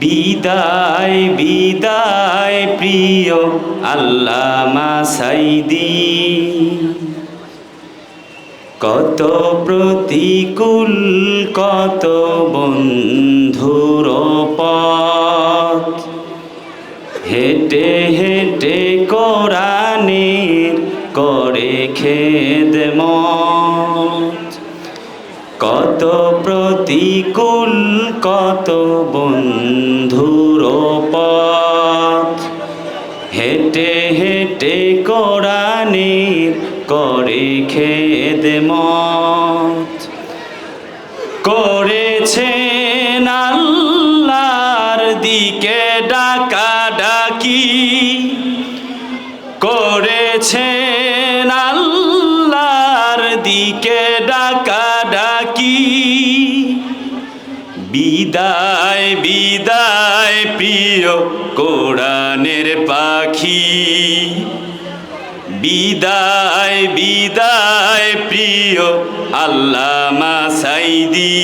বিদায় বিদায় প্রিয় আল্লামা সাইদি। কত প্রতিকূল, কত বন্ধুর পথ। হেঁটে হেঁটে কোরআনের করে খেদ প্রতিকূল কত বন্ধুর পথ? হেঁটে হেঁটে কোরআনের করে খেদ মত। করেছেন আল্লাহর দিকে ডাকা ডাকি করেছেন আল্লাহর দিকে ডাকা ডাকি বিদায় বিদায় প্রিয় কোরআনের পাখি। বিদায় বিদায় প্রিয় আল্লামা সাইদি।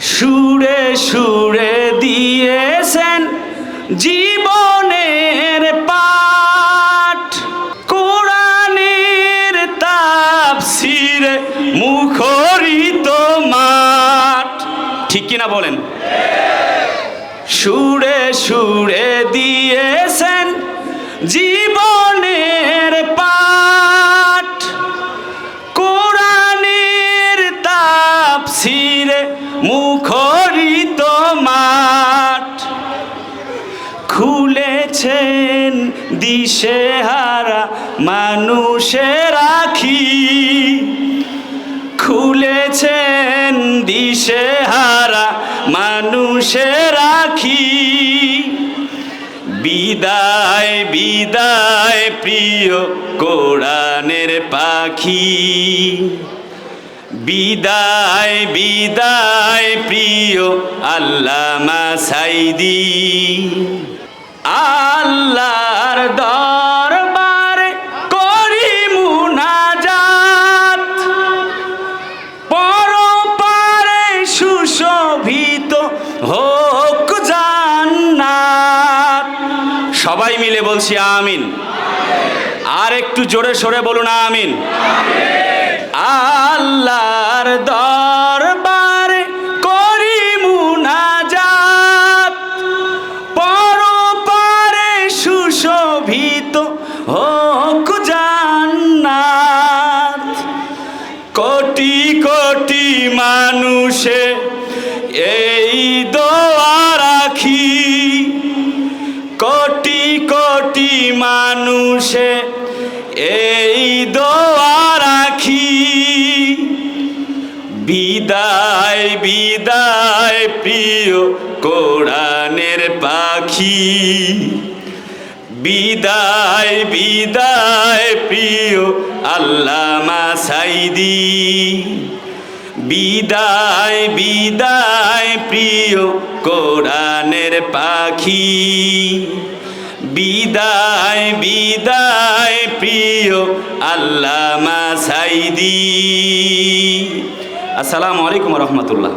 সুরে সুরে দিয়েছেন জীবনের পাঠ। কোরআনের তাপসিরে মাঠ ঠিক কিনা বলেন? সুরে সুরে দিয়েছেন জীবনের পাঠ। কোরআনের তাপসিরে মুখরিত মাঠ। খুলেছেন দিশেহারা মানুষের আখি। খুলেছেন দিশেহারা মানুষের আখি। বিদায় বিদায় প্রিয় কোরআনের পাখি। বিদায় বিদায় প্রিয় আল্লামা সাইদি। আল্লাহর দরবারে সবাই মিলে বলছি আমিন। আর একটু জোরে সরে বলুন আমিন। আল্লাহর দরবারে করি মুনাজাত পরপারে সুশোভিত হোক জান্নাত। কোটি কোটি মানুষে এই দোয়া মানুষে, এই দোয়া রাখি। বিদায় বিদায় প্রিয় কোরআনের পাখি। বিদায় বিদায় প্রিয় আল্লামা সাইদি। বিদায় বিদায় প্রিয় কোরআনের পাখি। বিদায় বিদায় প্রিয় আল্লামা সাইদি। আসসালামু আলাইকুম রহমতুল্লাহ।